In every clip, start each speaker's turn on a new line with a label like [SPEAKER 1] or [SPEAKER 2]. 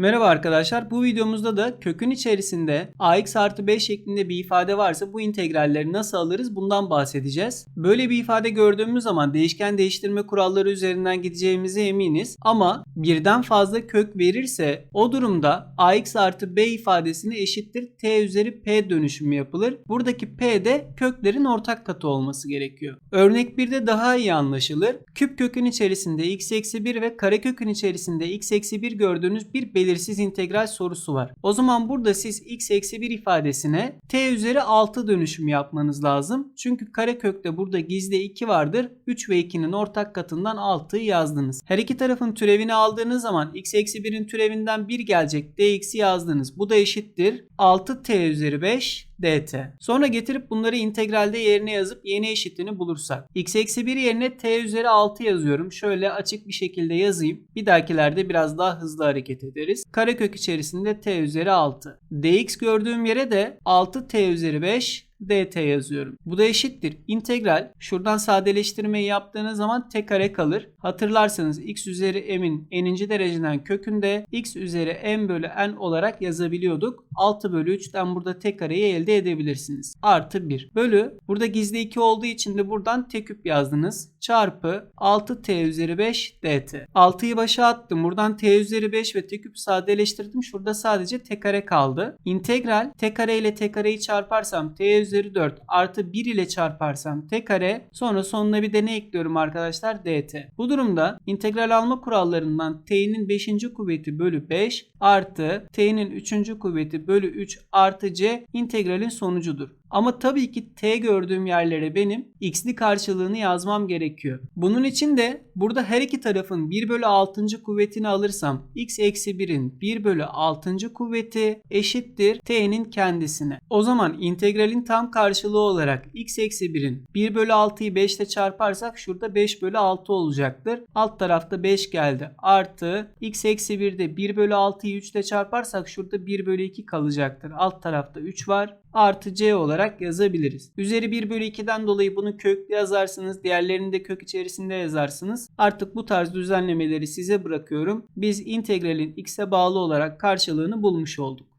[SPEAKER 1] Merhaba arkadaşlar. Bu videomuzda da kökün içerisinde ax artı 5 şeklinde bir ifade varsa bu integralleri nasıl alırız bundan bahsedeceğiz. Böyle bir ifade gördüğümüz zaman değişken değiştirme kuralları üzerinden gideceğimize eminiz. Ama birden fazla kök verirse o durumda ax artı b ifadesine eşittir t üzeri p dönüşümü yapılır. Buradaki p de köklerin ortak katı olması gerekiyor. Örnek 1'de daha iyi anlaşılır. Küp kökün içerisinde x eksi 1 ve karekökün içerisinde x eksi 1 gördüğünüz bir belirsiz integral sorusu var. O zaman burada siz x eksi 1 ifadesine t üzeri 6 dönüşüm yapmanız lazım. Çünkü karekökte burada gizli 2 vardır. 3 ve 2'nin ortak katından 6'yı yazdınız. Her iki tarafın türevini aldığınız zaman x eksi 1'in türevinden 1 gelecek dx'i yazdınız. Bu da eşittir 6t üzeri 5 dt. Sonra getirip bunları integralde yerine yazıp yeni eşitini bulursak. x eksi 1 yerine t üzeri 6 yazıyorum. Şöyle açık bir şekilde yazayım. Bir dahakilerde biraz daha hızlı hareket ederiz. Karekök içerisinde t üzeri 6. dx gördüğüm yere de 6t üzeri 5 dt yazıyorum. Bu da eşittir. İntegral şuradan sadeleştirmeyi yaptığınız zaman t kare kalır. Hatırlarsanız x üzeri m'in n'inci dereceden kökünde x üzeri m bölü n olarak yazabiliyorduk. 6 bölü 3'ten burada t kareyi elde edebilirsiniz. Artı 1 bölü burada gizli 2 olduğu için de buradan t küp yazdınız. Çarpı 6t üzeri 5 dt. 6'yı başa attım. Buradan t üzeri 5 ve t küp sadeleştirdim. Şurada sadece t kare kaldı. İntegral t kare ile t kareyi çarparsam t üzeri 4 artı 1 ile çarparsam t kare sonra sonuna bir de ne ekliyorum arkadaşlar dt. Bu durumda integral alma kurallarından t'nin 5. kuvveti bölü 5 artı t'nin 3. kuvveti bölü 3 artı c integralin sonucudur. Ama tabii ki t gördüğüm yerlere benim x'li karşılığını yazmam gerekiyor. Bunun için de burada her iki tarafın 1 bölü 6. kuvvetini alırsam x eksi 1'in 1 bölü 6. kuvveti eşittir t'nin kendisine. O zaman integralin tam karşılığı olarak x eksi 1'in 1 bölü 6'yı 5 ile çarparsak şurada 5 bölü 6 olacaktır. Alt tarafta 5 geldi. Artı x eksi 1'de 1 bölü 6'yı 3 ile çarparsak şurada 1 bölü 2 kalacaktır. Alt tarafta 3 var artı c olarak yazabiliriz. Üzeri 1 bölü 2'den dolayı bunu köklü yazarsınız. Diğerlerini de kök içerisinde yazarsınız. Artık bu tarz düzenlemeleri size bırakıyorum. Biz integralin x'e bağlı olarak karşılığını bulmuş olduk.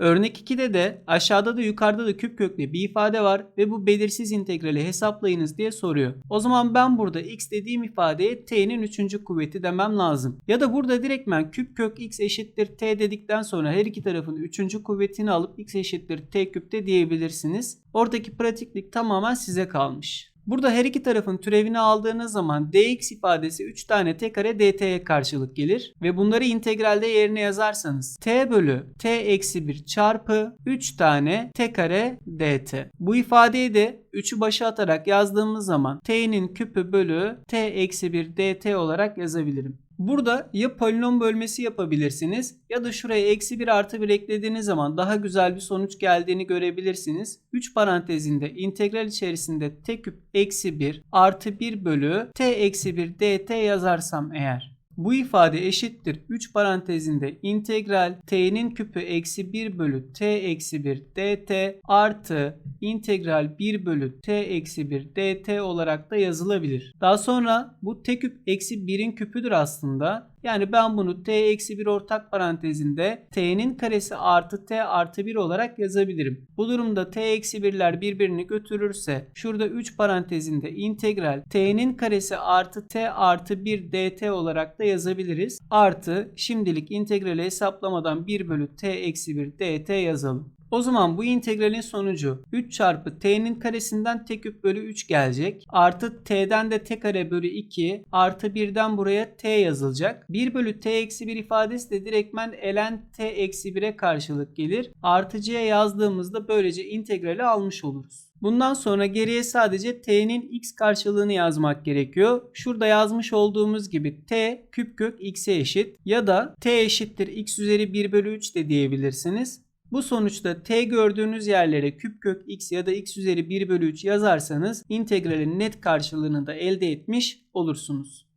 [SPEAKER 1] Örnek 2'de de aşağıda da yukarıda da küp köklü bir ifade var ve bu belirsiz integrali hesaplayınız diye soruyor. O zaman ben burada x dediğim ifadeye t'nin 3. kuvveti demem lazım. Ya da burada direktmen küp kök x eşittir t dedikten sonra her iki tarafın 3. kuvvetini alıp x eşittir t küpte diyebilirsiniz. Oradaki pratiklik tamamen size kalmış. Burada her iki tarafın türevini aldığınız zaman dx ifadesi 3 tane t kare dt'ye karşılık gelir. Ve bunları integralde yerine yazarsanız t bölü t eksi 1 çarpı 3 tane t kare dt. Bu ifadeyi de 3'ü başa atarak yazdığımız zaman t'nin küpü bölü t eksi 1 dt olarak yazabilirim. Burada ya polinom bölmesi yapabilirsiniz ya da şuraya eksi 1 artı 1 eklediğiniz zaman daha güzel bir sonuç geldiğini görebilirsiniz. 3 parantezinde integral içerisinde t küp eksi 1 artı 1 bölü t eksi 1 dt yazarsam eğer. Bu ifade eşittir 3 parantezinde integral t'nin küpü eksi 1 bölü t eksi 1 dt artı integral 1 bölü t eksi 1 dt olarak da yazılabilir. Daha sonra bu t küp eksi 1'in küpüdür aslında. Yani ben bunu t eksi 1 ortak parantezinde t'nin karesi artı t artı 1 olarak yazabilirim. Bu durumda t eksi 1'ler birbirini götürürse şurada 3 parantezinde integral t'nin karesi artı t artı 1 dt olarak da yazabiliriz. Artı şimdilik integrali hesaplamadan 1 bölü t eksi 1 dt yazalım. O zaman bu integralin sonucu 3 çarpı t'nin karesinden t küp bölü 3 gelecek. Artı t'den de t kare bölü 2 artı 1'den buraya t yazılacak. 1 bölü t eksi 1 ifadesi de direktmen ln t eksi 1'e karşılık gelir. Artı c'ye yazdığımızda böylece integrali almış oluruz. Bundan sonra geriye sadece t'nin x karşılığını yazmak gerekiyor. Şurada yazmış olduğumuz gibi t küp kök x'e eşit ya da t eşittir x üzeri 1 bölü 3 de diyebilirsiniz. Bu sonuçta t gördüğünüz yerlere küp kök x ya da x üzeri 1 bölü 3 yazarsanız integralin net karşılığını da elde etmiş olursunuz.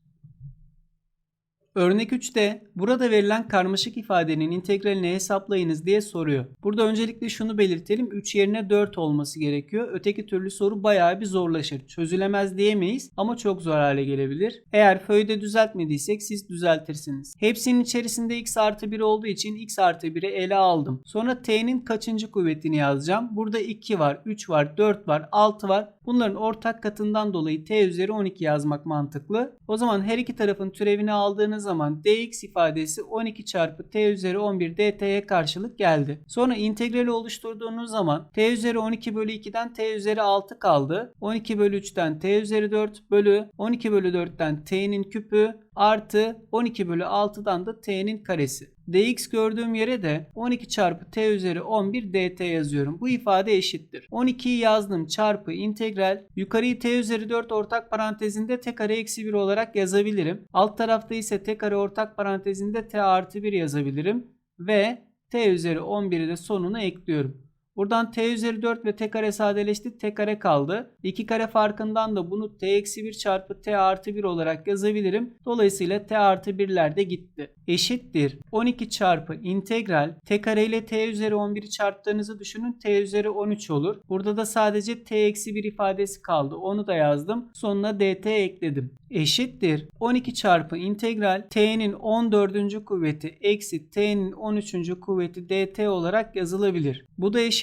[SPEAKER 1] Örnek 3'te burada verilen karmaşık ifadenin integralini hesaplayınız diye soruyor. Burada öncelikle şunu belirtelim. 3 yerine 4 olması gerekiyor. Öteki türlü soru bayağı bir zorlaşır. Çözülemez diyemeyiz ama çok zor hale gelebilir. Eğer föyde düzeltmediysek siz düzeltirsiniz. Hepsinin içerisinde x artı 1 olduğu için x artı 1'i ele aldım. Sonra t'nin kaçıncı kuvvetini yazacağım. Burada 2 var, 3 var, 4 var, 6 var. Bunların ortak katından dolayı t üzeri 12 yazmak mantıklı. O zaman her iki tarafın türevini aldığınız zaman dx ifadesi 12 çarpı t üzeri 11 dt'ye karşılık geldi. Sonra integrali oluşturduğunuz zaman t üzeri 12 bölü 2'den t üzeri 6 kaldı. 12 bölü 3'ten t üzeri 4 bölü 12 bölü 4'ten t'nin küpü artı 12 bölü 6'dan da t'nin karesi. dx gördüğüm yere de 12 çarpı t üzeri 11 dt yazıyorum. Bu ifade eşittir. 12'yi yazdım çarpı integral. Yukarıyı t üzeri 4 ortak parantezinde t kare eksi 1 olarak yazabilirim. Alt tarafta ise t kare ortak parantezinde t artı 1 yazabilirim. Ve t üzeri 11'i de sonuna ekliyorum. Buradan t üzeri 4 ve t kare sadeleşti. t kare kaldı. 2 kare farkından da bunu t eksi 1 çarpı t artı 1 olarak yazabilirim. Dolayısıyla t artı 1'ler de gitti. Eşittir. 12 çarpı integral t kare ile t üzeri 11'i çarptığınızı düşünün. t üzeri 13 olur. Burada da sadece t eksi 1 ifadesi kaldı. Onu da yazdım. Sonuna dt ekledim. Eşittir. 12 çarpı integral t'nin 14. kuvveti eksi t'nin 13. kuvveti dt olarak yazılabilir. Bu da eşittir.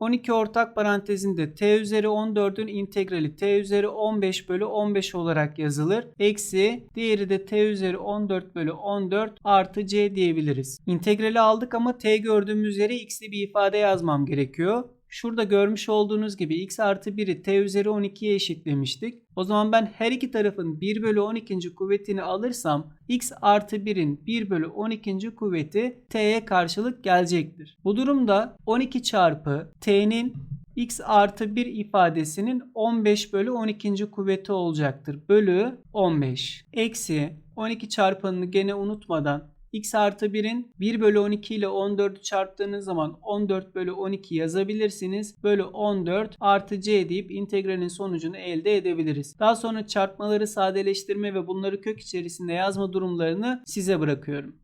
[SPEAKER 1] 12 ortak parantezinde t üzeri 14'ün integrali t üzeri 15 bölü 15 olarak yazılır. Eksi diğeri de t üzeri 14 bölü 14 artı c diyebiliriz. İntegrali aldık ama t gördüğümüz yere x'li bir ifade yazmam gerekiyor. Şurada görmüş olduğunuz gibi x artı 1'i t üzeri 12'ye eşitlemiştik. O zaman ben her iki tarafın 1 bölü 12. kuvvetini alırsam x artı 1'in 1 bölü 12. kuvveti t'ye karşılık gelecektir. Bu durumda 12 çarpı t'nin x artı 1 ifadesinin 15 bölü 12. kuvveti olacaktır. Bölü 15. Eksi 12 çarpanını gene unutmadan x artı 1'in 1 bölü 12 ile 14'ü çarptığınız zaman 14 bölü 12 yazabilirsiniz. Bölü 14 artı c deyip integralin sonucunu elde edebiliriz. Daha sonra çarpmaları sadeleştirme ve bunları kök içerisinde yazma durumlarını size bırakıyorum.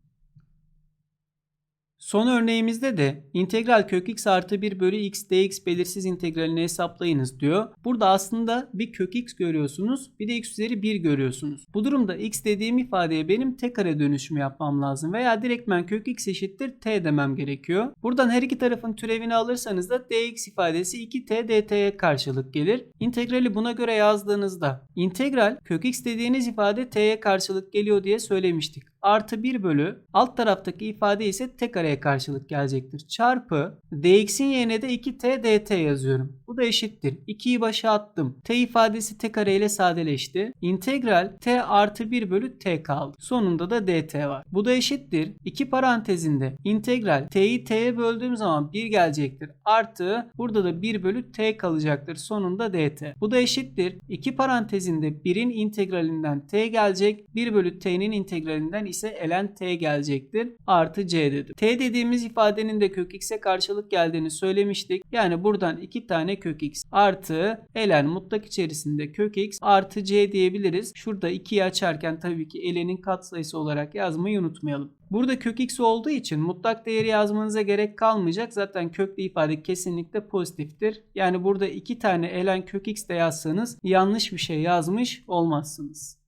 [SPEAKER 1] Son örneğimizde de integral kök x artı 1 bölü x dx belirsiz integralini hesaplayınız diyor. Burada aslında bir kök x görüyorsunuz bir de x üzeri 1 görüyorsunuz. Bu durumda x dediğim ifadeye benim t kare dönüşümü yapmam lazım veya direktmen kök x eşittir t demem gerekiyor. Buradan her iki tarafın türevini alırsanız da dx ifadesi 2t dt'ye karşılık gelir. İntegrali buna göre yazdığınızda integral kök x dediğiniz ifade t'ye karşılık geliyor diye söylemiştik artı 1 bölü alt taraftaki ifade ise t kareye karşılık gelecektir. Çarpı dx'in yerine de 2t dt yazıyorum. Bu da eşittir. 2'yi başa attım. t ifadesi t kare ile sadeleşti. İntegral t artı 1 bölü t kaldı. Sonunda da dt var. Bu da eşittir. 2 parantezinde integral t'yi t'ye böldüğüm zaman 1 gelecektir. Artı burada da 1 bölü t kalacaktır. Sonunda dt. Bu da eşittir. 2 parantezinde 1'in integralinden t gelecek. 1 bölü t'nin integralinden ise ln t gelecektir. Artı c dedim. t dediğimiz ifadenin de kök x'e karşılık geldiğini söylemiştik. Yani buradan 2 tane kök x artı ln mutlak içerisinde kök x artı c diyebiliriz. Şurada 2'yi açarken tabii ki ln'in katsayısı olarak yazmayı unutmayalım. Burada kök x olduğu için mutlak değeri yazmanıza gerek kalmayacak. Zaten köklü ifade kesinlikle pozitiftir. Yani burada iki tane ln kök x de yazsanız yanlış bir şey yazmış olmazsınız.